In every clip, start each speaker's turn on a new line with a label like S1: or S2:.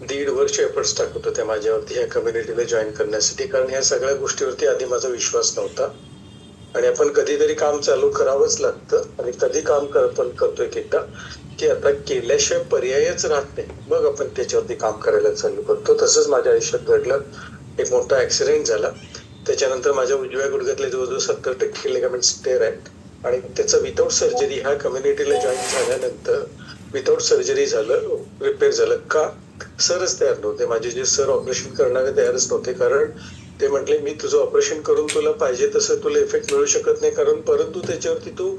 S1: दीड वर्ष एफर्ट्स टाकत होत्या माझ्यावरती ह्या कम्युनिटीला जॉईन करण्यासाठी. कारण ह्या सगळ्या गोष्टीवरती आधी माझा विश्वास नव्हता. आणि आपण कधीतरी काम चालू करावंच लागतं. आणि कधी काम कर- आपण करतोय एकदा की आता केल्याशिवाय पर्यायच राहत नाही. मग आपण त्याच्यावरती काम करायला चालू करतो. तसंच माझ्या आयुष्यात घडलं. एक मोठा ऍक्सिडेंट झाला. त्याच्यानंतर माझ्या उजव्या गुडघ्यातले जवळजवळ सत्तर टक्के लेगामेंट स्टेअर आहेत. आणि त्याचं विदाऊट सर्जरी ह्या कम्युनिटीला जॉईन झाल्यानंतर विदाऊट सर्जरी झालं रिपेअर झालं का? सरच तयार नव्हते. माझे जे सर ऑपरेशन करणारे तयारच नव्हते. कारण ते म्हटले मी तुझं ऑपरेशन करून तुला पाहिजे तसं तुला इफेक्ट मिळू शकत नाही. कारण परंतु त्याच्यावरती तू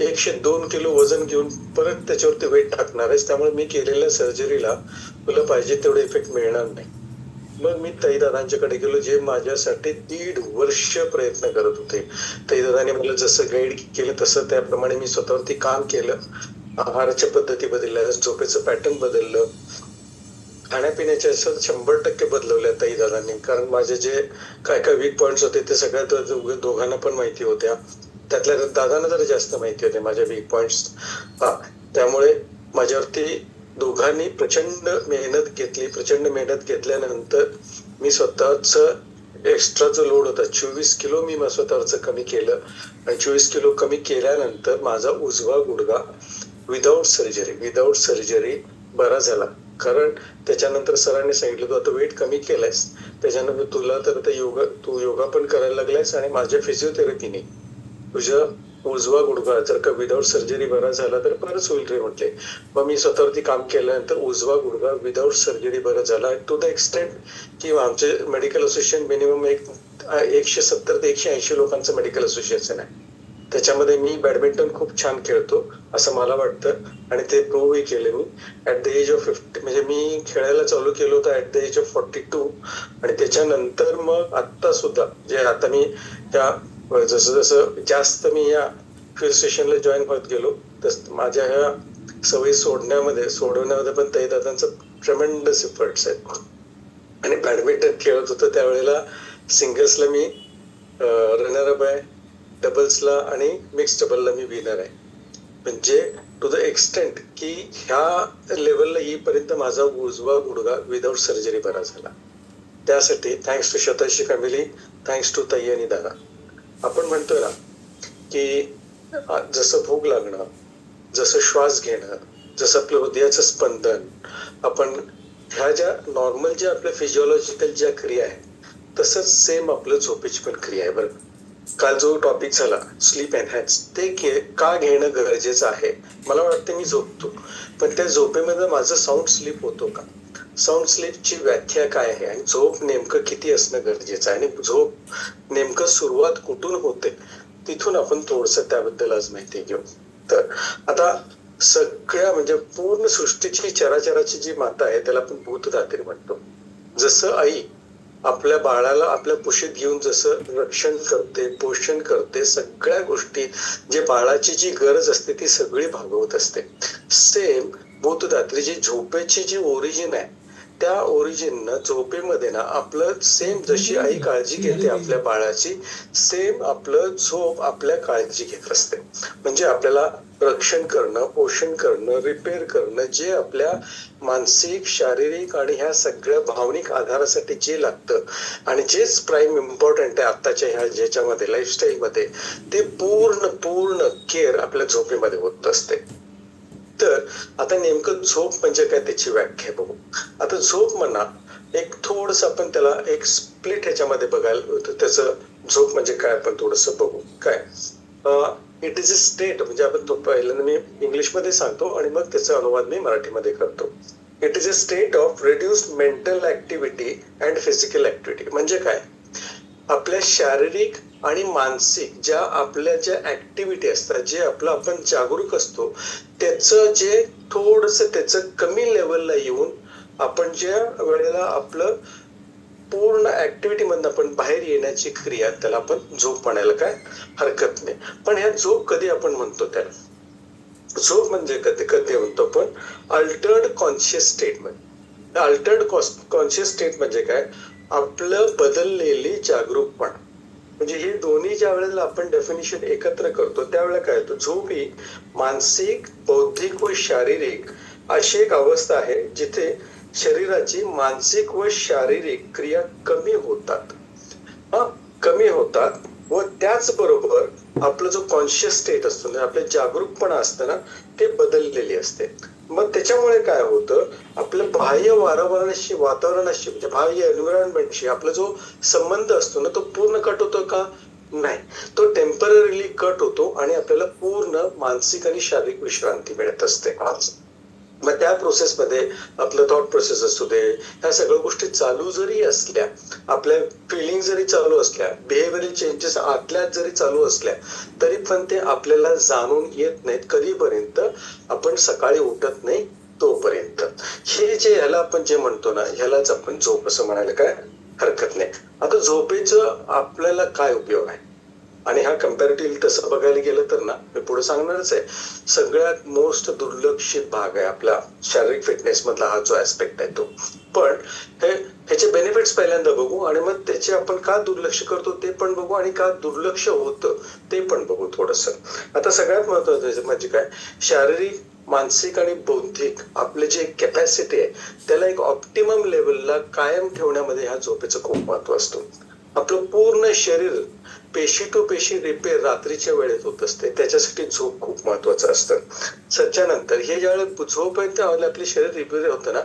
S1: एकशे दोन किलो वजन घेऊन परत त्याच्यावरती वेट टाकणार आहेस. त्यामुळे मी केलेल्या सर्जरीला तुला पाहिजे तेवढे इफेक्ट मिळणार नाही. मग मी तईदादांच्याकडे गेलो जे माझ्यासाठी दीड वर्ष प्रयत्न करत होते. तईदादाने मला जसं गाईड केलं तसं त्याप्रमाणे मी स्वतःवरती काम केलं. आहाराच्या पद्धती बदलल्या झोपेचं पॅटर्न बदललं. खाण्यापिण्याच्या असं शंभर टक्के बदलवल्या ताई दादांनी. कारण माझे जे काय काय वीक पॉईंट्स होते ते सगळ्या दोघांना पण माहिती होत्या. त्यातल्या दादांना जरा जास्त माहिती होते माझ्या वीक पॉईंट्स हा त्यामुळे माझ्यावरती दोघांनी प्रचंड मेहनत घेतली. प्रचंड मेहनत घेतल्यानंतर मी स्वतःच एक्स्ट्रा जो लोड होता चोवीस किलो मी स्वतःच कमी केलं. आणि चोवीस किलो कमी केल्यानंतर माझा उजवा गुडगा विदाऊट सर्जरी विदाऊट सर्जरी बरा झाला. कारण त्याच्यानंतर सरांनी सांगितलं तू आता वेट कमी केलायस. त्याच्यानंतर तुला तर आता योगा तू योगा पण करायला लागलायस आणि माझ्या फिजिओथेरपीने तुझ्या उजवा गुडघा जर का विदाऊट सर्जरी बरा झाला तर बरंच होईल रे म्हटले. मग मी स्वतःवरती काम केल्यानंतर उजवा गुडघा विदाऊट सर्जरी बरा झाला. टू द एक्सटेंट की आमचे मेडिकल असोसिएशन मिनिमम एक एकशे सत्तर ते एकशे ऐंशी लोकांचं मेडिकल असोसिएशन आहे. त्याच्यामध्ये मी बॅडमिंटन खूप छान खेळतो असं मला वाटतं. आणि ते प्रूव्हही केले मी. At the age of fifty म्हणजे मी खेळायला चालू केलं होतं at the age of forty two आणि त्याच्यानंतर मग आत्ता सुद्धा जे आता मी त्या जसं जसं जास्त मी या फिल्ड स्टेशनला जॉईन होत गेलो तस माझ्या ह्या सवयी सोडण्यामध्ये सोडवण्यामध्ये पण ते दादांचं ट्रेमेंडस इफर्ट्स आहेत. आणि बॅडमिंटन खेळत होतो त्यावेळेला सिंगल्सला मी रनर अप आहे. डबल्सला आणि मिक्स डबलला मी विनर आहे. म्हणजे टू द एक्सटेंट की ह्या लेवलला येईपर्यंत माझा उजवा गुडगा विदाऊट सर्जरी बरा झाला. त्यासाठी थँक्स टू शताशी फॅमिली थँक्स टू तय्य आणि दादा. आपण म्हणतोय ना की जसं भूक लागणं जसं श्वास घेणं जसं आपलं हृदयाचं स्पंदन आपण ह्या ज्या नॉर्मल ज्या आपल्या फिजिओलॉजिकल ज्या क्रिया आहेत तसंच सेम आपलं झोपेची पण क्रिया आहे बरं काल जो टॉपिक झाला स्लीप एनहॅन्स ते घे का घेणं गरजेचं आहे? मला वाटतं मी झोपतो. पण त्या झोपेमध्ये माझं साऊंड स्लीप होतो का? साऊंड स्लीपची व्याख्या काय आहे? आणि झोप नेमकं किती असणं गरजेचं आहे? आणि झोप नेमकं सुरुवात कुठून होते? तिथून आपण थोडस त्याबद्दल आज माहिती घेऊ. तर आता सगळ्या म्हणजे पूर्ण सृष्टीची चराचराची जी माता आहे त्याला आपण भूतदात्री म्हणतो. जसं आई आपल्या बाळाला आपल्या कुशीत घेऊन जसं रक्षण करते पोषण करते सगळ्या गोष्टी जे बाळाची जी गरज असते ती सगळी भागवत असते. सेम भूतदात्री जी झोपेची जी ओरिजिन आहे त्या ओरिजिननं झोपेमध्ये ना आपलं सेम जशी आई काळजी घेते आपल्या बाळाची सेम आपलं झोप आपल्या काळजी घेत असते. म्हणजे आपल्याला रक्षण करणं पोषण करणं रिपेअर करणं जे आपल्या मानसिक शारीरिक आणि ह्या सगळ्या भावनिक आधारासाठी जे लागतं आणि जेच प्राईम इम्पॉर्टंट आहे आत्ताच्या ह्या ज्याच्यामध्ये लाईफस्टाईलमध्ये ते पूर्ण पूर्ण केअर आपल्या झोपेमध्ये होत असते. तर आता नेमकं झोप म्हणजे काय त्याची व्याख्या बघू. आता झोप म्हणा एक थोडस आपण त्याला एक स्प्लिट ह्याच्यामध्ये बघायला त्याचं झोप म्हणजे काय आपण थोडस बघू. काय? इट इज अ स्टेट म्हणजे आपण तो पहिल्यांदा मी इंग्लिशमध्ये सांगतो आणि मग त्याचा अनुवाद मी मराठीमध्ये करतो. It is a state of reduce mental activity and physical activity म्हणजे काय? आपल्या शारीरिक आणि मानसिक ज्या आपल्या ज्या ऍक्टिव्हिटी असतात जे आपलं आपण जागरूक असतो त्याचं जे थोडस त्याचं कमी लेवलला येऊन आपण ज्या वेळेला आपलं पूर्ण ऍक्टिव्हिटी मधून आपण बाहेर येण्याची क्रिया त्याला आपण झोप म्हणायला काय हरकत नाही. पण ह्या झोप कधी आपण म्हणतो त्याला? झोप म्हणजे कधी कधी म्हणतो आपण altered conscious state altered conscious state म्हणजे काय? आपलं बदललेली जागरूकपण. म्हणजे हे दोन्ही ज्या वेळेला आपण डेफिनेशन एकत्र करतो त्यावेळेला काय होतं? झोप ही मानसिक बौद्धिक व शारीरिक अशी एक अवस्था आहे जिथे शरीराची मानसिक व शारीरिक क्रिया कमी होतात. हा कमी होतात व त्याचबरोबर आपलं जो कॉन्शियस स्टेट असतो म्हणजे आपले जागरूकपणा असतं ना ते बदललेली असते. मग त्याच्यामुळे काय होतं? आपलं बाह्य वातावरणाशी वातावरणाशी म्हणजे बाह्य एन्व्हायरमेंटशी आपला जो संबंध असतो ना तो पूर्ण कट होतो का? नाही. तो टेम्पररीली कट होतो आणि आपल्याला पूर्ण मानसिक आणि शारीरिक विश्रांती मिळत असते. मग त्या प्रोसेसमध्ये आपलं थॉट प्रोसेस असू दे ह्या सगळ्या गोष्टी चालू जरी असल्या आपल्या फिलिंग जरी चालू असल्या बिहेव्हिअरल चेंजेस आतल्यात जरी चालू असल्या तरी पण ते आपल्याला जाणून येत नाहीत कधीपर्यंत आपण सकाळी उठत नाही तोपर्यंत. हे जे ह्याला आपण जे म्हणतो ना ह्यालाच आपण झोप असं म्हणायला काय हरकत नाही. आता झोपेचं आपल्याला काय उपयोग आहे? आणि हा कम्पॅरेटिव्ह तसं बघायला गेलं तर ना मी पुढे सांगणारच आहे. सगळ्यात मोस्ट दुर्लक्षित भाग आहे आपला शारीरिक फिटनेस मधला हा जो ऍस्पेक्ट आहे तो. पण हे ह्याचे बेनिफिट्स पहिल्यांदा बघू आणि मग त्याचे आपण का दुर्लक्ष करतो ते पण बघू आणि का दुर्लक्ष होतं ते पण बघू थोडस. आता सगळ्यात महत्वाचं म्हणजे काय? शारीरिक मानसिक आणि बौद्धिक आपले जे कॅपॅसिटी आहे त्याला एक ऑप्टिमम लेवलला कायम ठेवण्यामध्ये ह्या झोपेचं खूप महत्त्व असतो. आपलं पूर्ण शरीर पेशी टू पेशी रिपेअर रात्रीच्या वेळेत होत असते. त्याच्यासाठी झोप खूप महत्वाचं असतं. सच्यानंतर हे ज्यावेळेला झोप आहे त्यावेळेला आपले शरीर रिपेअर होतं ना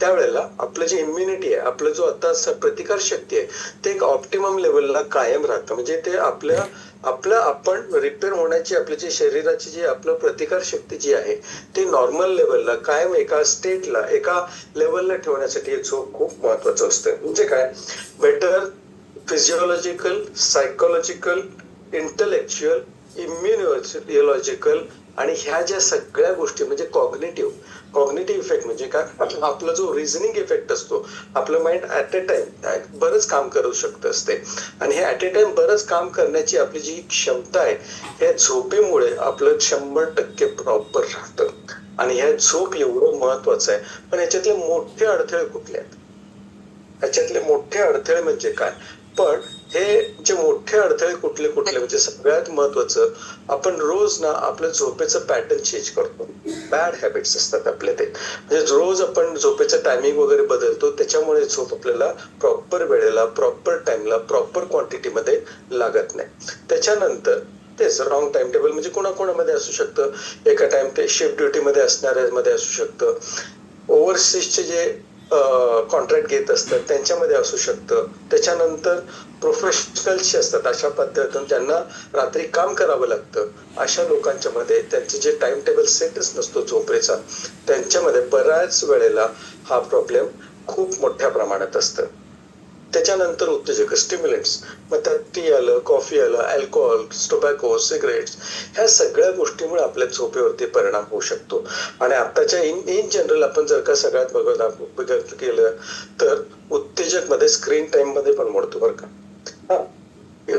S1: त्यावेळेला आपलं जे इम्युनिटी आहे आपलं जो आता प्रतिकार शक्ती आहे ते एक ऑप्टिमम लेवलला कायम राहतं. म्हणजे ते आपल्या आपलं आपण रिपेअर होण्याची आपली जी शरीराची जी आपलं प्रतिकार शक्ती जी आहे ती नॉर्मल लेवलला कायम एका स्टेटला एका लेवलला ठेवण्यासाठी झोप खूप महत्वाचं असतं. म्हणजे काय? Better physiological psychological intellectual immunological आणि ह्या ज्या सगळ्या गोष्टी म्हणजे कॉग्नेटिव्ह कॉग्नेटिव्ह इफेक्ट म्हणजे काय? आपला जो रिझनिंग इफेक्ट असतो आपलं माइंड ऍट अ टाइम बरंच काम करू शकत असते. आणि हे ऍट अ टाइम बरंच काम करण्याची आपली जी क्षमता आहे ह्या झोपेमुळे आपलं शंभर टक्के प्रॉपर राहतं. आणि ह्या झोप एवढं महत्वाचं आहे. पण याच्यातले मोठे अडथळे कुठले आहेत? ह्याच्यातले मोठे अडथळे म्हणजे काय? पण हे जे मोठे अडथळे कुठले कुठले म्हणजे सगळ्यात महत्वाचं आपण रोज ना आपलं झोपेचं पॅटर्न चेंज करतो. बॅड हॅबिट्स असतात आपले ते. म्हणजे रोज आपण झोपेचं टायमिंग वगैरे बदलतो त्याच्यामुळे झोप आपल्याला प्रॉपर वेळेला प्रॉपर टाइमला प्रॉपर क्वांटिटीमध्ये लागत नाही. त्याच्यानंतर तेच रॉंग टाइम टेबल म्हणजे कोणाकोणामध्ये असू शकतं. एका टाइम ते शिफ्ट ड्युटीमध्ये असणाऱ्यामध्ये असू शकतं. ओव्हरसीजचे जे कॉन्ट्रॅक्ट घेत असतात त्यांच्यामध्ये असू शकतं. त्याच्यानंतर प्रोफेशनल्सचे असतात अशा पद्धतीने ज्यांना रात्री काम करावं लागतं अशा लोकांच्या मध्ये त्यांचे जे टाइम टेबल सेटच नसतो झोपेचा त्यांच्यामध्ये बऱ्याच वेळेला हा प्रॉब्लेम खूप मोठ्या प्रमाणात असतं. त्याच्यानंतर उत्तेजक स्टिम्युलेट्स मग त्यात टी आलं कॉफी आलं अल्कोहोल टोबॅको सिगरेट्स ह्या सगळ्या गोष्टीमुळे आपल्या झोपेवरती परिणाम होऊ शकतो. आणि आताच्या इन इन जनरल आपण जर का सगळ्यात बघत बघत केलं तर उत्तेजकमध्ये स्क्रीन टाइममध्ये पण मोडतो बरं का. हा.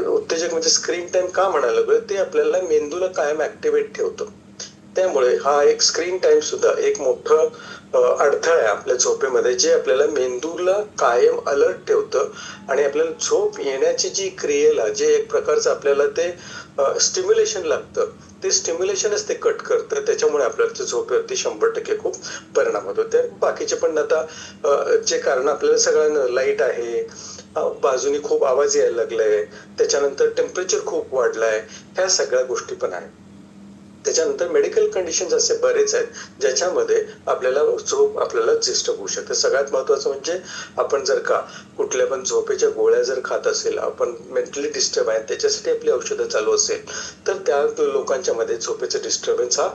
S1: उत्तेजक म्हणजे स्क्रीन टाइम का म्हणायला लागलं ते आपल्याला मेंदूला कायम ऍक्टिव्हेट ठेवतं. त्यामुळे हा एक स्क्रीन टाइम सुद्धा एक मोठं अडथळा आहे आपल्या झोपेमध्ये जे आपल्याला मेंदूला कायम अलर्ट ठेवतं आणि आपल्याला झोप येण्याची जी क्रियेला जे एक प्रकारचं आपल्याला ते स्टिम्युलेशन लागतं ते स्टिम्युलेशनच ते कट करतं. त्याच्यामुळे आपल्याला झोपेवरती शंभर टक्के खूप परिणाम होतो. त्या बाकीचे पण आता जे कारण आपल्याला सगळ्यांना लाइट आहे बाजूनी खूप आवाज यायला लागलाय त्याच्यानंतर टेम्परेचर खूप वाढलाय ह्या सगळ्या गोष्टी पण आहेत. त्याच्यानंतर मेडिकल कंडिशन असे बरेच आहेत ज्याच्यामध्ये आपल्याला झोप आपल्याला डिस्टर्ब होऊ शकते. सगळ्यात महत्वाचं म्हणजे आपण जर का कुठल्या पण झोपेच्या गोळ्या जर खात असेल आपण मेंटली डिस्टर्ब आहे त्याच्यासाठी आपली औषधं चालू असेल तर त्या लोकांच्या मध्ये झोपेचं डिस्टर्बन्स हा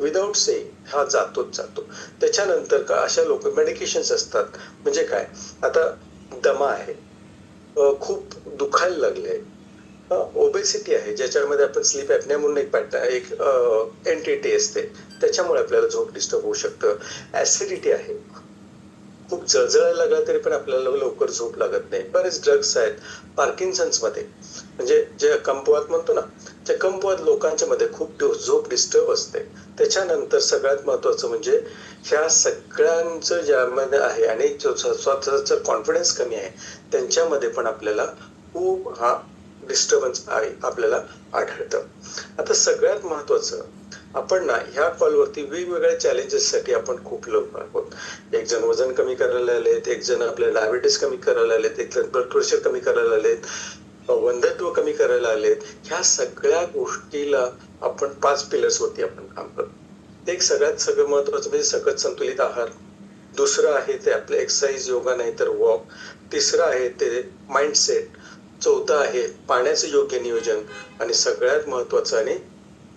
S1: विदाऊट से हा जातोच जातो. त्याच्यानंतर का अशा लोक मेडिकेशन्स असतात. म्हणजे काय? आता दमा आहे. खूप दुखायला लागले. ओबेसिटी आहे ज्याच्यामध्ये आपण स्लीप ॲपन्या म्हणून एक पॅट एक एंटिटी असते त्याच्यामुळे आपल्याला झोप डिस्टर्ब होऊ शकतं ऍसिडिटी आहे खूप जळजळायला लागला तरी पण आपल्याला लवकर झोप लागत नाही बरेच ड्रग्स आहेत पार्किन्सन्समध्ये म्हणजे जे कंपवात म्हणतो ना त्या कंपवात लोकांच्या मध्ये खूप झोप डिस्टर्ब असते त्याच्यानंतर सगळ्यात महत्वाचं म्हणजे ह्या सगळ्यांचं ज्यामध्ये आहे आणि स्वतःचा कॉन्फिडन्स कमी आहे त्यांच्यामध्ये पण आपल्याला खूप हा डिस्टर्बन्स आहे आपल्याला आढळतं. आता सगळ्यात महत्वाचं आपण ना ह्या कॉलवरती वेगवेगळ्या चॅलेंजेससाठी आपण खूप लोक आहोत. एक जण वजन कमी करायला आलेत एक जण आपले डायबिटीस कमी करायला आलेत एक जण ब्लड प्रेशर कमी करायला आलेत वंधत्व कमी करायला आलेत. ह्या सगळ्या गोष्टीला आपण पाच पिलर्स वरती आपण काम करतो. एक सगळ्यात सगळं महत्वाचं म्हणजे सगळं संतुलित आहार. दुसरं आहे ते आपलं एक्सरसाइज योगा नाही तर वॉक तिसरं आहे ते माइंडसेट चौथं आहे पाण्याचं योग्य नियोजन आणि सगळ्यात महत्वाचं आणि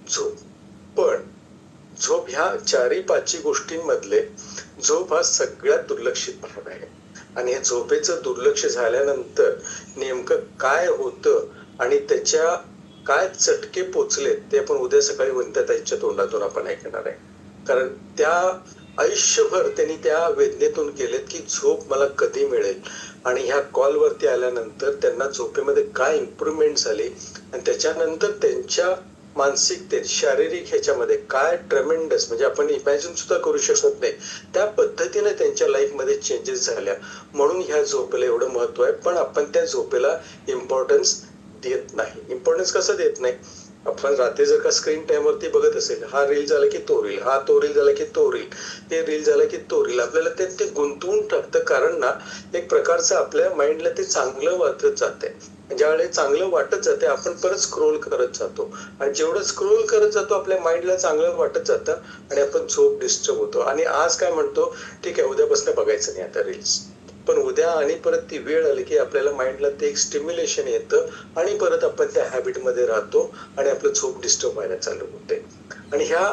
S1: झोप. पण झोप ह्या चारही पाचही गोष्टींमधले झोप हा सगळ्यात दुर्लक्षित भाग आहे. आणि हे झोपेचं दुर्लक्ष झाल्यानंतर नेमकं काय होतं आणि त्याच्या काय चटके पोचले ते आपण उद्या सकाळी वंत्यताईच्या तोंडातून आपण ऐकणार आहे. कारण त्या आयुष्यभर त्यांनी त्या वेदनेतून गेलेत की झोप मला कधी मिळेल? आणि ह्या कॉलवरती आल्यानंतर त्यांना झोपेमध्ये काय इम्प्रुव्हमेंट झाली आणि त्याच्यानंतर त्यांच्या मानसिकतेत शारीरिक ह्याच्यामध्ये काय ट्रेमेंडस म्हणजे आपण इमॅजिन सुद्धा करू शकत नाही. त्या पद्धतीने त्यांच्या लाईफमध्ये चेंजेस झाल्या. म्हणून ह्या झोपेला एवढं महत्त्व आहे पण आपण त्या झोपेला इम्पॉर्टन्स देत नाही. इम्पॉर्टन्स कसं देत नाही? आपण रात्री जर का स्क्रीन टाइमवरती बघत असेल हा रील झाला की तो रील हा तो रील झाला की तो रील ते रील झाला की तो रील आपल्याला ते ते गुंतवून टाकतं. कारण ना एक प्रकारचं आपल्या माइंडला ते चांगलं वाटत जाते ज्यावेळेस चांगलं वाटत जाते आपण परत स्क्रोल करत जातो. आणि जेवढं स्क्रोल करत जातो आपल्या माइंडला चांगलं वाटत जातं आणि आपण झोप डिस्टर्ब होतो. आणि आज काय म्हणतो? ठीक आहे उद्यापासून बघायचं नाही आता रील्स पण उद्या आणि परत ती वेळ आली की आपल्याला माइंडला ते एक स्टिम्युलेशन येतं आणि परत आपण त्या हॅबिटमध्ये राहतो आणि आपलं झोप डिस्टर्ब व्हायला चालू होते. आणि ह्या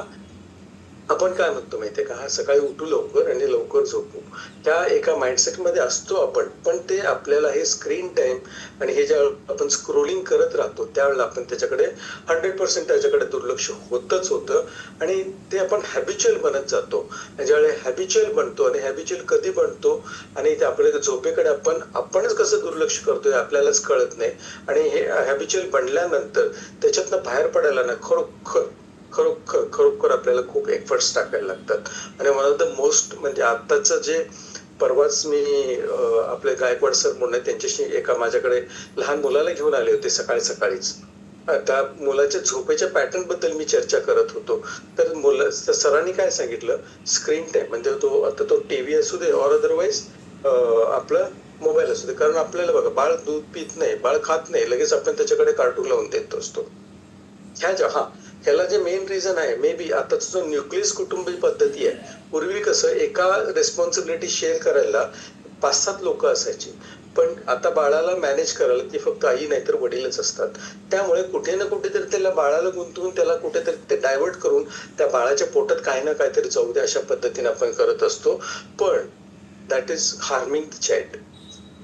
S1: आपण काय म्हणतो माहितीये का? हा सकाळी उठू लवकर आणि लवकर झोपू. त्या एका माइंडसेटमध्ये असतो आपण पण ते आपल्याला हे स्क्रीन टाइम आणि हे ज्या आपण स्क्रोलिंग करत राहतो त्यावेळेला आपण त्याच्याकडे हंड्रेड पर्सेंट त्याच्याकडे दुर्लक्ष होतच होतं आणि ते आपण हॅबिच्युअल बनत जातो. ज्यावेळेला हॅबिच्युअल बनतो आणि हॅबिच्युअल कधी बनतो आणि ते आपल्या झोपेकडे आपण आपणच कसं दुर्लक्ष करतोय आपल्यालाच कळत नाही. आणि हे हॅबिच्युअल बनल्यानंतर त्याच्यातनं बाहेर पडायला ना खरोखर खरोखर खरोखर आपल्याला खूप एफर्ट्स टाकायला लागतात. आणि वन ऑफ द मोस्ट म्हणजे आत्ताचं जे परवाच मी आपले गायकवाड सर म्हणून त्यांच्याशी एका माझ्याकडे लहान मुलाला घेऊन आले होते सकाळी सकाळीच. त्या मुलाच्या झोपेच्या पॅटर्नबद्दल मी चर्चा करत होतो. तर मुलं सरांनी काय सांगितलं? स्क्रीन टाईम म्हणजे तो आता तो टीव्ही असू दे ऑर अदरवाईज आपलं मोबाईल असू दे. कारण आपल्याला बघा बाळ दूध पित नाही बाळ खात नाही लगेच आपण त्याच्याकडे कार्टून लावून देत असतो. ह्या ज्या हा ह्याला जे मेन रिझन आहे मे बी आताचा जो न्यूक्लियस कुटुंबी पद्धती आहे पूर्वी कसं एका रेस्पॉन्सिबिलिटी शेअर करायला पाच सात लोक असायची. पण आता बाळाला मॅनेज करायला ती फक्त आई नाहीतर वडीलच असतात. त्यामुळे कुठे ना कुठेतरी त्याला बाळाला गुंतवून त्याला कुठेतरी ते डायव्हर्ट करून त्या बाळाच्या पोटात काही ना काहीतरी जाऊ दे अशा पद्धतीने आपण करत असतो. पण that is harming the child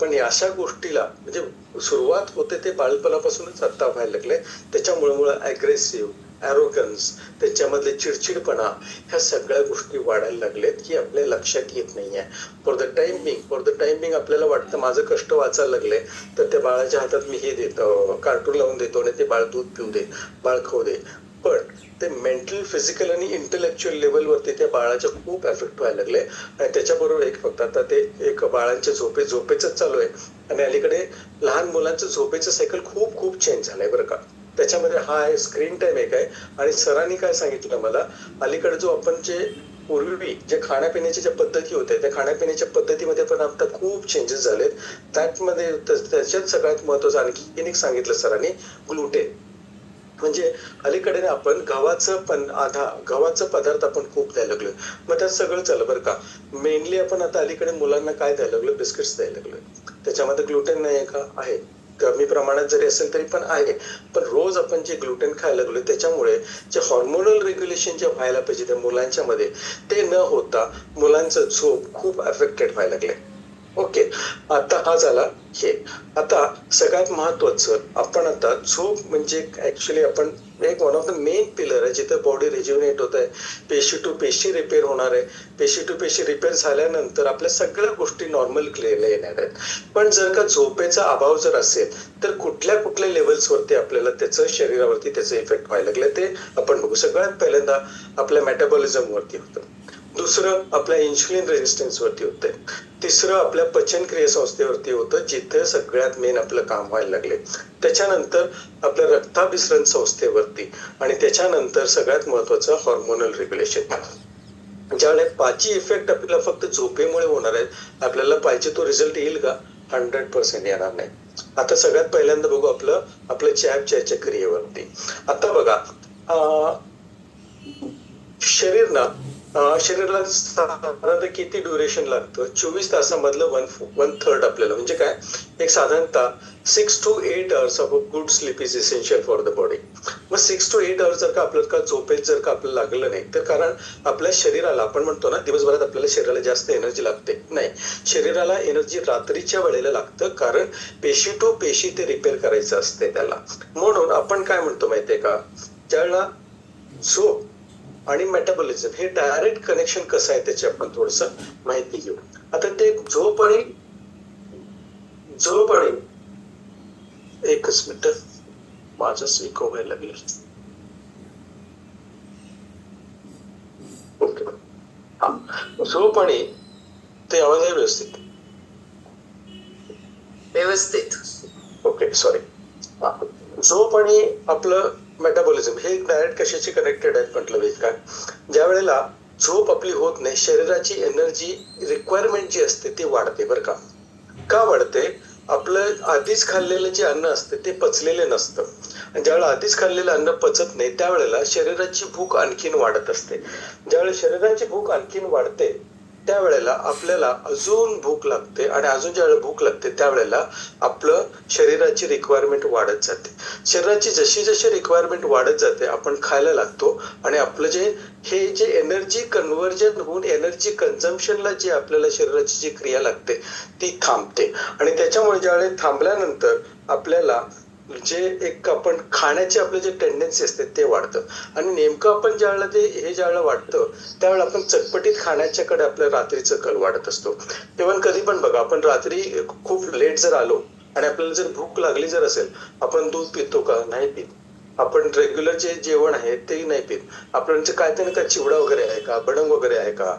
S1: पण या अशा गोष्टीला म्हणजे सुरुवात होते ते बाळपणापासूनच आता व्हायला लागले. त्याच्यामुळे मुळे अग्रेसिव्ह ॲरोगन्स त्याच्यामधले चिडचिडपणा ह्या सगळ्या गोष्टी वाढायला लागल्यात की आपल्या लक्षात येत नाही आहे for the time being for the time being आपल्याला वाटतं माझं कष्ट वाचायला लागले तर त्या बाळाच्या हातात मी हे देतो कार्टून लावून देतो आणि ते बाळ दूध पिऊ दे बाळ खाऊ दे. पण ते मेंटल फिजिकल आणि इंटेलेक्च्युअल लेवलवरती त्या बाळाच्या खूप एफेक्ट व्हायला लागले. आणि त्याच्याबरोबर एक फक्त आता ते एक बाळांच्या झोपे झोपेच चालू आहे. आणि अलीकडे लहान मुलांचं झोपेचं सायकल खूप खूप चेंज झालंय बरं का. त्याच्यामध्ये हा आहे स्क्रीन टाईम एक आहे. आणि सरांनी काय सांगितलं मला अलीकडे जो आपण जे पूर्वी जे खाण्यापिण्याच्या ज्या पद्धती होत्या त्या खाण्यापिण्याच्या पद्धतीमध्ये पण आता खूप चेंजेस झालेत. त्यातमध्ये त्याच्यात सगळ्यात महत्वाचं आणखी एक सांगितलं सरांनी ग्लुटेन म्हणजे अलीकडे ना आपण गव्हाचं पण आधा गव्हाचं पदार्थ आपण खूप द्यायला लागलो मग त्यात सगळं चाललं बरं का. मेनली आपण आता अलीकडे मुलांना काय द्यायला लागलो बिस्किट्स द्यायला लागलो त्याच्यामध्ये ग्लुटेन नाही आहे का? आहे. कमी प्रमाणात जरी असेल तरी पण आहे. पण रोज आपण जे ग्लुटेन खायला लागलो त्याच्यामुळे जे हॉर्मोनल रेग्युलेशन जे व्हायला पाहिजे त्या मुलांच्या मध्ये ते न होता मुलांचं झोप खूप अफेक्टेड व्हायला लागले ओके. आता हा झाला. हे. आता सगळ्यात महत्वाचं आपण आता झोप म्हणजे ऍक्च्युली आपण एक one of the main pillar आहे जिथे बॉडी रिज्युनेट होत आहे पेशी टू पेशी रिपेअर होणार आहे. पेशी टू पेशी रिपेअर झाल्यानंतर आपल्या सगळ्या गोष्टी नॉर्मल क्लिअरला येणार आहेत. पण जर का झोपेचा अभाव जर असेल तर कुठल्या कुठल्या लेवल्सवरती आपल्याला त्याचं शरीरावरती त्याचं इफेक्ट व्हायला लागलं ते आपण बघू. सगळ्यात पहिल्यांदा आपल्या मेटाबॉलिझमवरती होतं. दुसरं आपल्या इन्शुलिन रेजिस्टन्स वरती होते तिसरं आपल्या पचनक्रिया संस्थेवरती होतं जिथे सगळ्यात मेन आपलं काम व्हायला लागले. त्याच्यानंतर आपल्या रक्ताभिसरण संस्थेवरती आणि त्याच्यानंतर सगळ्यात महत्वाचं हॉर्मोनल रेग्युलेशन ज्यावेळेस पाची इफेक्ट आपल्याला फक्त झोपेमुळे होणार आहेत आपल्याला पाहिजे तो रिझल्ट येईल का? हंड्रेड पर्सेंट येणार नाही. आता सगळ्यात पहिल्यांदा बघू आपलं आपलं चॅप चॅच्या क्रियेवरती आता बघा अं, शरीर ना शरीराला साधारणतः किती ड्युरेशन लागतं? चोवीस तासामधलं वन वन थर्ड आपल्याला. म्हणजे काय? एक साधारणतः six to eight hours of a good sleep is essential for the body मग सिक्स टू एट अवर्स जर का आपल्याला का झोपेत जर का आपल्याला लागलं नाही तर कारण आपल्या शरीराला आपण म्हणतो ना दिवसभरात आपल्याला शरीराला जास्त एनर्जी लागते. नाही. शरीराला एनर्जी रात्रीच्या वेळेला लागतं कारण पेशी टू पेशी ते रिपेअर करायचं असते त्याला. म्हणून आपण काय म्हणतो माहितीये का? त्याला झोप आणि मेटाबॉलिझम हे डायरेक्ट कनेक्शन कसं आहे त्याची आपण थोडस माहिती घेऊ. आता ते झोप आणि झोप आणि एकच मिनिट माझं इको व्हायला लागलं. ओके हा. झोप आणि ते आवाज आहे व्यवस्थित?
S2: व्यवस्थित.
S1: ओके सॉरी झोप आणि आपलं मेटाबॉलिझम हे डायरेक्ट कशाशी कनेक्टेड आहेत म्हटलं पाहिजे काय ज्या वेळेला झोप आपली होत नाही शरीराची एनर्जी रिक्वायरमेंट जी असते ती वाढते बरं का? का वाढते? आपलं आधीच खाल्लेलं जे अन्न असते ते पचलेले नसतं. आणि ज्यावेळेला आधीच खाल्लेलं अन्न पचत नाही त्यावेळेला शरीराची भूक आणखीन वाढत असते. ज्यावेळेला शरीराची भूक आणखीन वाढते त्यावेळेला आपल्याला अजून भूक लागते आणि अजून ज्यावेळेला भूक लागते त्यावेळेला आपलं शरीराची रिक्वायरमेंट वाढत जाते. शरीराची जशी जशी रिक्वायरमेंट वाढत जाते आपण खायला लागतो आणि आपलं जे हे जे एनर्जी कन्व्हर्जन होऊन एनर्जी कन्झम्पशनला जी आपल्याला शरीराची जी क्रिया लागते ती थांबते. आणि त्याच्यामुळे ज्यावेळेला थांबल्यानंतर आपल्याला जे एक आपण खाण्याची आपले जे टेंडन्सी असते ते वाढतं. आणि नेमकं आपण ज्यावेळेला ते हे ज्यावेळेला वाटतं त्यावेळेला आपण चटपटीत खाण्याच्याकडे आपल्या रात्रीचं कल वाढत असतो. तेव्हा कधी पण बघा आपण रात्री खूप लेट जर आलो आणि आपल्याला जर भूक लागली जर असेल आपण दूध पितो का? नाही पित. आपण रेग्युलर जे जेवण आहे ते नाही पित. आपण काहीतरी का चिवडा वगैरे आहे का? बडंग वगैरे आहे का?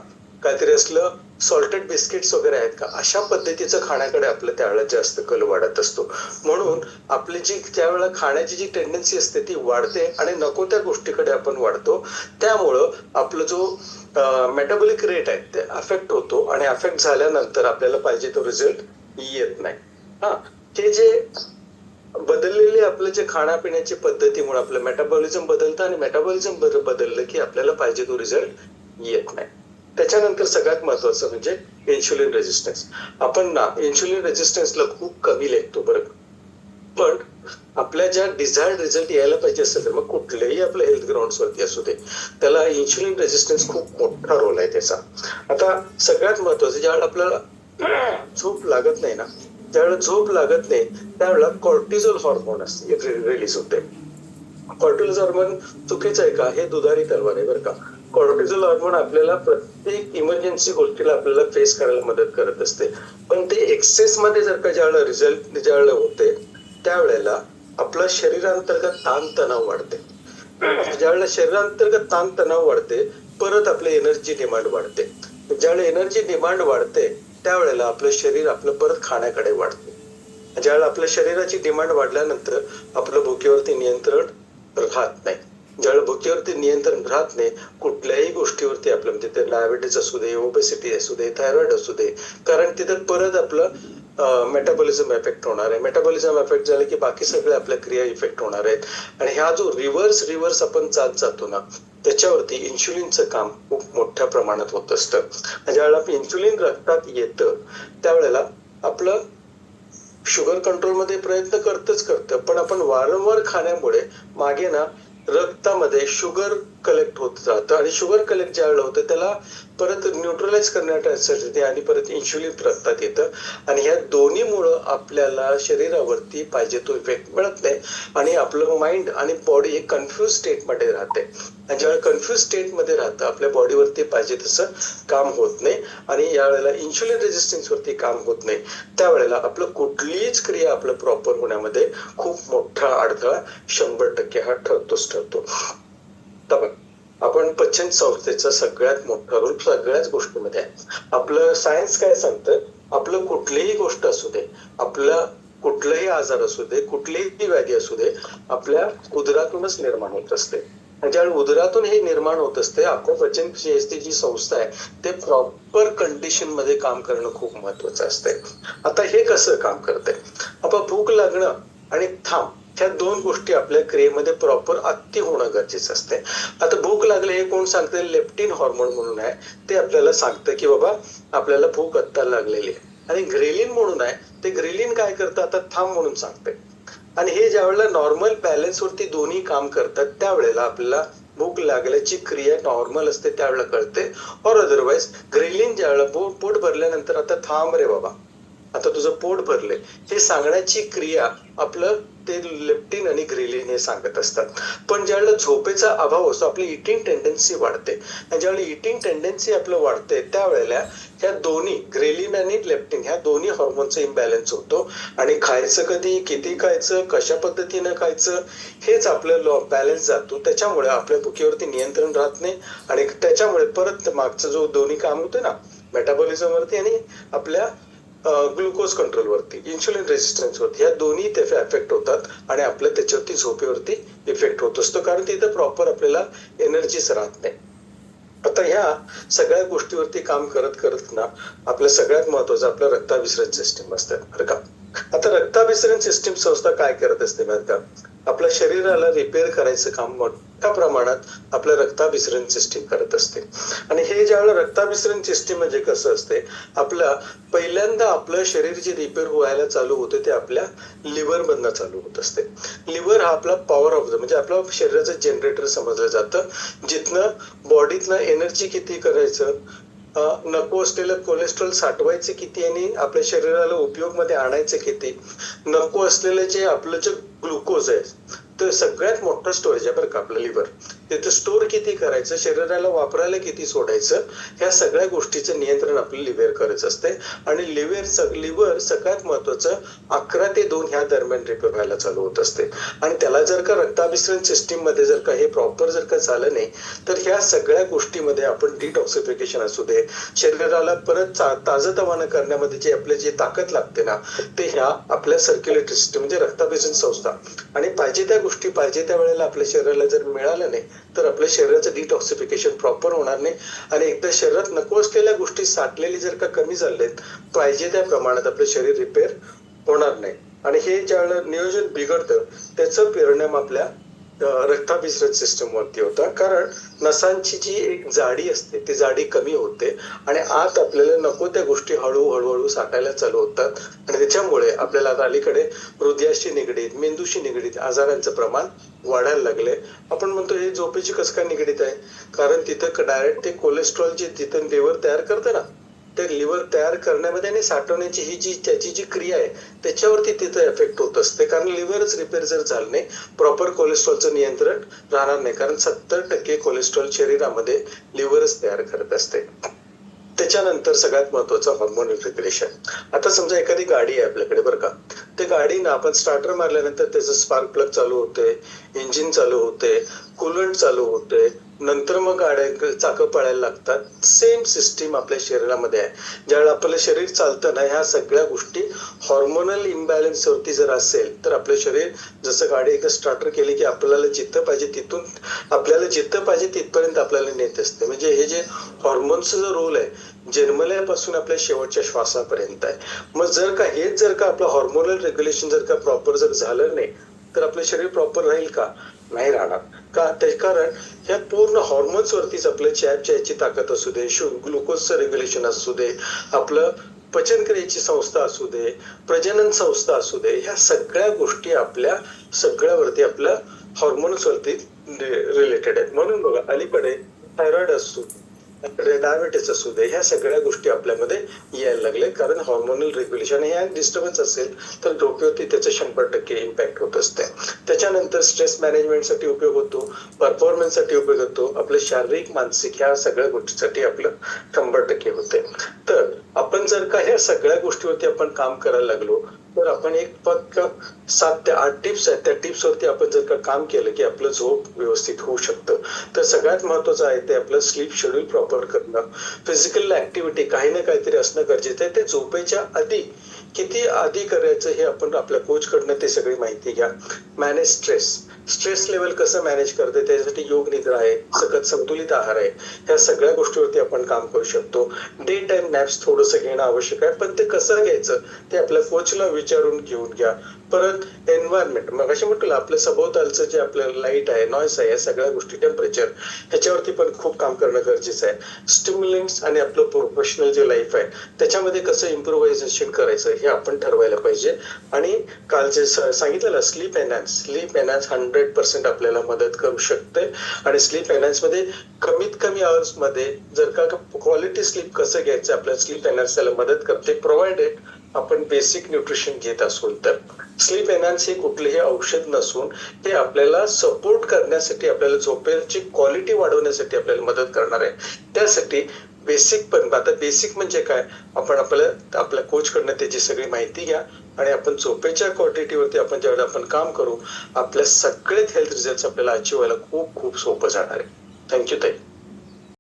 S1: काहीतरी असलं सॉल्टेड बिस्किट्स वगैरे आहेत का? अशा पद्धतीचं खाण्याकडे आपलं त्यावेळेला जास्त कल वाढत असतो. म्हणून आपली जी त्यावेळेला खाण्याची जी टेंडन्सी असते ती वाढते आणि नको त्या गोष्टीकडे आपण वाढतो. त्यामुळं आपलं जो मेटाबॉलिक रेट आहे ते अफेक्ट होतो आणि अफेक्ट झाल्यानंतर आपल्याला पाहिजे तो रिझल्ट येत नाही. हा हे जे बदललेले आपलं जे खाण्यापिण्याची पद्धतीमुळे आपलं मेटाबॉलिझम बदलतं आणि मेटाबॉलिझम बदललं की आपल्याला पाहिजे तो रिझल्ट येत नाही. त्याच्यानंतर सगळ्यात महत्वाचं म्हणजे इन्शुलिन रेजिस्टन्स आपण ना इन्शुलिन रेझिस्टन्सला खूप कमी लेखतो बरं पण आपल्या ज्या डिझायर्ड रिझल्ट यायला पाहिजे असेल तर मग कुठल्याही आपल्या हेल्थ ग्राउंड वरती असू दे. त्याला इन्शुलिन रेजिस्टन्स खूप मोठा रोल आहे त्याचा. आता सगळ्यात महत्वाचं ज्यावेळेला आपल्याला झोप लागत नाही ना त्यावेळेला झोप लागत नाही त्यावेळेला कॉर्टिझोल हॉर्मोन असते रिलीज होते. कॉर्टिझोल हॉर्मोन चुकीचं आहे का? हे दुधारी तलवार आहे बरं का? कॉर्टिझोल हॉर्मोन आपल्याला प्रत्येक इमर्जन्सी गोष्टीला आपल्याला फेस करायला मदत करत असते. पण ते एक्सेस मध्ये जर का ज्यावेळेला रिझल्ट ज्यावेळेला होते त्यावेळेला आपलं शरीरांतर्गत ताणतणाव वाढते. ज्यावेळेला शरीरांतर्गत ताणतणाव वाढते परत आपली एनर्जी डिमांड वाढते. ज्यावेळेला एनर्जी डिमांड वाढते त्यावेळेला आपलं शरीर आपलं परत खाण्याकडे वाढते. ज्यावेळेला आपल्या शरीराची डिमांड वाढल्यानंतर आपलं भुकेवरती नियंत्रण राहत नाही. गोष्टीवरती नियंत्रण राहत नाही कुठल्याही गोष्टीवरती आपलं म्हणजे ते डायबिटीस असू दे ओबेसिटी असू दे थायरॉइड असू दे कारण तिथे परत आपलं मेटाबॉलिझम इफेक्ट होणार आहे. मेटाबॉलिझम इफेक्ट झालं की बाकी सगळे आपल्या क्रिया इफेक्ट होणार आहेत. आणि ह्या जो रिव्हर्स रिव्हर्स आपण जात जातो ना त्याच्यावरती इन्शुलिनचं काम खूप मोठ्या प्रमाणात होत असतं. आणि ज्यावेळेला इन्शुलिन रक्तात येतं त्यावेळेला आपलं शुगर कंट्रोलमध्ये प्रयत्न करतच करतं. पण आपण वारंवार खाण्यामुळे मागे ना रक्तामध्ये शुगर कलेक्ट होत जातं आणि शुगर कलेक्ट ज्या वेळेला होतं त्याला परत न्यूट्रलाइज करण्यासाठी आणि परत इन्शुलिन रक्तात येतं. आणि ह्या दोन्हीमुळं आपल्याला शरीरावरती पाहिजे तो इफेक्ट मिळत नाही आणि आपलं माइंड आणि बॉडी हे कन्फ्युज स्टेटमध्ये राहते. आणि ज्यावेळेला कन्फ्युज स्टेटमध्ये राहतं आपल्या बॉडीवरती पाहिजे तसं काम होत नाही आणि यावेळेला इन्शुलिन रेजिस्टन्सवरती काम होत नाही. त्यावेळेला आपलं कुठलीच क्रिया आपलं प्रॉपर होण्यामध्ये खूप मोठा अडथळा शंभर टक्के हा ठरतोच ठरतो. आपण पचन संस्थेचा सगळ्यात मोठा रोल सगळ्याच गोष्टीमध्ये आहे. आपलं सायन्स काय सांगतं? आपलं कुठलीही गोष्ट असू दे आपलं कुठलाही आजार असू दे कुठलीही व्याधी असू दे आपल्या उदरातूनच निर्माण होत असते. ज्यावेळी उदरातून हे निर्माण होत असते आपल्या पचन संस्थेची जी संस्था आहे ते प्रॉपर कंडिशनमध्ये काम करणं खूप महत्वाचं असते. आता हे कसं काम करते आपण भूक लागणं आणि थांब ह्या दोन गोष्टी आपल्या क्रियेमध्ये प्रॉपर अति होणं गरजेचं असते आता भूक लागले हे कोण सांगते लेप्टिन हॉर्मोन म्हणून आहे. ते आपल्याला सांगतं की बाबा आपल्याला भूक आत्ता लागलेली आहे. आणि ग्रेलिन म्हणून आहे. ते ग्रेलिन काय करतं? आता थांब म्हणून सांगते आणि हे ज्या वेळेला नॉर्मल बॅलन्सवरती दोन्ही काम करतात त्यावेळेला आपल्याला भूक लागल्याची क्रिया नॉर्मल असते त्यावेळेला कळते. और अदरवाईज ग्रेलिन ज्या वेळेला पो- पोट भरल्यानंतर आता थांब रे बाबा. आता तुझं पोट भरले हे सांगण्याची क्रिया आपलं ते लेप्टिन आणि ग्रेलिन हे सांगत असतात. पण ज्यावेळेला झोपेचा अभाव असतो आपली इटिंग टेंडन्सी वाढते. आणि ज्यावेळेला इटिंग टेंडन्सी आपलं वाढते त्यावेळेला ह्या दोन्ही ग्रेलिन आणि लेप्टिन ह्या दोन्ही हॉर्मोनचा इम्बॅलन्स होतो. आणि खायचं कधी किती खायचं कशा पद्धतीनं खायचं हेच आपलं बॅलन्स जातो. त्याच्यामुळे आपल्या भुकेवरती नियंत्रण राहत नाही. आणि त्याच्यामुळे परत मागचं जो दोन्ही काम होतं ना मेटाबॉलिझमवरती आणि आपल्या ग्लुकोज कंट्रोल वरती इन्शुलिन रेजिस्टन्स वरती दोन्ही ते इफेक्ट होतात आणि आपल्या त्याच्यावरती झोपेवरती इफेक्ट होत असतो. कारण तिथं प्रॉपर आपल्याला एनर्जीच राहत नाही. आता ह्या सगळ्या गोष्टीवरती काम करत करत ना आपल्या सगळ्यात महत्वाचं आपलं रक्ताभिसरण सिस्टीम असतं बरं का? आता रक्ताभिसरण सिस्टीम संस्था काय करत असते बरं का? आपल्या शरीराला रिपेअर करायचं काम मोठ्या प्रमाणात आपल्या रक्ताभिसरण सिस्टीम करत असते. आणि हे ज्यावेळेला रक्ताभिसरण सिस्टीम म्हणजे कसं असते? आपलं पहिल्यांदा आपलं शरीर जे रिपेअर व्हायला चालू होते ते आपल्या लिव्हर मधनं चालू होत असते. लिव्हर हा आपला पॉवर ऑफ द म्हणजे आपल्या शरीराचं जनरेटर समजलं जातं. जिथनं बॉडीतनं एनर्जी किती करायचं नको असलेलं कोलेस्ट्रॉल साठवायचे किती आणि आपल्या शरीराला उपयोगमध्ये आणायचे किती नको असलेलं जे आपलं जे ग्लुकोज आहे तर सगळ्यात मोठं स्टोरेज आहे बरं का आपलं लिव्हर तिथं स्टोर किती करायचं शरीराला वापरायला किती सोडायचं ह्या सगळ्या गोष्टीचं नियंत्रण आपलं लिव्हर करत असते. आणि लिव्हर लिव्हर सगळ्यात महत्वाचं अकरा ते दोन ह्या दरम्यान रिपेअर व्हायला चालू होत असते. आणि त्याला जर का रक्ताभिसरण सिस्टीममध्ये जर का हे प्रॉपर जर का झालं नाही तर ह्या सगळ्या गोष्टीमध्ये आपण डिटॉक्सिफिकेशन असू दे शरीराला परत ताजतवानं करण्यामध्ये जे आपले जे ताकद लागते ना ते ह्या आपल्या सर्क्युलेटरी सिस्टम म्हणजे रक्ताभिसरण संस्था. आणि पाहिजे त्या गोष्टी पाहिजे त्या वेळेला आपल्या शरीराला जर मिळालं नाही तर आपल्या शरीराचं डिटॉक्सिफिकेशन प्रॉपर होणार नाही. आणि एकदा शरीरात नको असलेल्या गोष्टी साठलेली जर का कमी झालेत पाहिजे त्या प्रमाणात आपलं शरीर रिपेअर होणार नाही. आणि हे ज्या वेळेला नियोजन बिघडतं त्याचं परिणाम आपल्या रक्ताभिसरण सिस्टम वरती होता. कारण नसांची जी एक जाडी असते ती जाडी कमी होते आणि आत आपल्याला नको त्या गोष्टी हळू हळूहळू साठायला चालू होतात. आणि त्याच्यामुळे आपल्याला आता अलीकडे हृदयाशी निगडीत मेंदूशी निगडीत आजारांचं प्रमाण वाढायला लागले. आपण म्हणतो हे झोपेची कसं काय निगडीत आहे? कारण तिथं डायरेक्ट ते कोलेस्ट्रॉल जे तिथं देवर तयार करतं ना ते लिव्हर तयार करण्यामध्ये आणि साठवण्याची ही जी त्याची जी क्रिया आहे त्याच्यावरती तिथं इफेक्ट होत असते. कारण लिव्हरच रिपेअर जर झालं नाही प्रॉपर कोलेस्ट्रॉलचं नियंत्रण राहणार नाही. कारण सत्तर टक्के कोलेस्ट्रॉल शरीरामध्ये लिव्हरच तयार करत असते. त्याच्यानंतर सगळ्यात महत्वाचं हार्मोन रेग्युलेशन आता समजा एखादी गाडी आहे आपल्याकडे बरं का. ते गाडीनं आपण स्टार्टर मारल्यानंतर त्याचं स्पार्क प्लग चालू होते इंजिन चालू होते. कुलंट चालू होतंय नंतर मग गाड्या चाकं पळायला लागतात. सेम सिस्टीम आपल्या शरीरामध्ये आहे. ज्यावेळेला आपलं शरीर चालतं ना ह्या सगळ्या गोष्टी हॉर्मोनल इम्बॅलन्स वरती जर असेल तर आपलं शरीर जसं गाडी एकदा स्टार्टर केली की आपल्याला जिथं पाहिजे तिथून आपल्याला जिथं पाहिजे तिथपर्यंत आपल्याला नेत असते. म्हणजे हे जे हॉर्मोनचा जो रोल आहे जन्मल्यापासून आपल्या शेवटच्या श्वासापर्यंत आहे. मग जर का हेच जर का आपलं हॉर्मोनल रेग्युलेशन जर का प्रॉपर जर झालं नाही तर आपलं शरीर प्रॉपर राहील का? नाही राहणार. का? ते कारण ह्या पूर्ण हॉर्मोन्स वरतीच आपलं चॅपच्या याची ताकद असू दे शु ग्लुकोजचं रेग्युलेशन असू दे आपलं पचनक्रियेची संस्था असू दे प्रजनन संस्था असू दे ह्या सगळ्या गोष्टी आपल्या सगळ्यावरती आपल्या हॉर्मोन्स वरती रिलेटेड आहेत. म्हणून बघा अलीकडे थायरॉइड असू डायबिटीस असू दे ह्या सगळ्या गोष्टी आपल्यामध्ये यायला लागले. कारण हॉर्मोनल रेग्युलेशन हे डिस्टर्बन्स असेल तर डोक्यावरती त्याचं शंभर टक्के इम्पॅक्ट होत असते. त्याच्यानंतर स्ट्रेस मॅनेजमेंटसाठी उपयोग होतो परफॉर्मन्ससाठी उपयोग होतो आपले शारीरिक मानसिक ह्या सगळ्या गोष्टीसाठी आपलं शंभर टक्के होते. तर आपण जर का ह्या सगळ्या गोष्टीवरती आपण काम करायला लागलो तर आपण एक फक्त सात ते आठ टिप्स आहेत. त्या टिप्स वरती आपण जर का काम केलं की आपलं झोप व्यवस्थित होऊ शकतं. तर सगळ्यात महत्वाचं आहे ते आपलं स्लीप शेड्यूल प्रॉपर करणं. फिजिकल ऍक्टिव्हिटी काही ना काहीतरी असणं गरजेचं आहे. ते झोपेच्या आधी किती आधी करायचं हे आपण आपल्या कोच कडनं ते सगळी माहिती घ्या. मॅनेज स्ट्रेस स्ट्रेस लेवल कसं मॅनेज करते त्याच्यासाठी योग निद्रा आहे सकत संतुलित आहार आहे ह्या सगळ्या गोष्टीवरती आपण काम करू शकतो. डे टाइम नॅप्स थोडंसं घेणं आवश्यक आहे पण ते कसं घ्यायचं ते आपल्या कोचला विचारून घेऊन घ्या. परत एन्व्हायरमेंट मग अशी म्हटलं आपलं सभोवतालचं जे आपलं लाइट आहे नॉईस आहे या सगळ्या गोष्टी टेम्परेचर ह्याच्यावरती पण खूप काम करणं गरजेचं आहे. स्टिम्युलन्स आणि आपलं प्रोफेशनल जे लाईफ आहे त्याच्यामध्ये कसं इम्प्रोव्हायझेशन करायचं हे आपण ठरवायला पाहिजे. आणि काल जे सांगितलेलं sleep enhance sleep enhance hundred percent आपल्याला मदत करू शकते. आणि स्लीप एनहान्समध्ये कमीत कमी आवर्समध्ये जर का क्वालिटी स्लीप कसं घ्यायचं आपल्या स्लीप एनहान्स त्याला मदत करते प्रोव्हाइडेड आपण बेसिक न्यूट्रिशन घेत असू तर स्लीप एनहान्स हे कुठलेही औषध नसून हे आपल्याला सपोर्ट करण्यासाठी आपल्याला झोपेची क्वालिटी वाढवण्यासाठी आपल्याला मदत करणार आहे. त्यासाठी बेसिक पण आता बेसिक म्हणजे काय? आपण आपल्याला आपल्या कोचकडनं त्याची सगळी माहिती घ्या आणि आपण झोपेच्या क्वांटिटीवरती आपण ज्यावेळेला आपण काम करू आपल्या सगळेच हेल्थ रिझल्ट आपल्याला अचीव व्हायला खूप खूप सोपं जाणार आहे. थँक्यू ताई.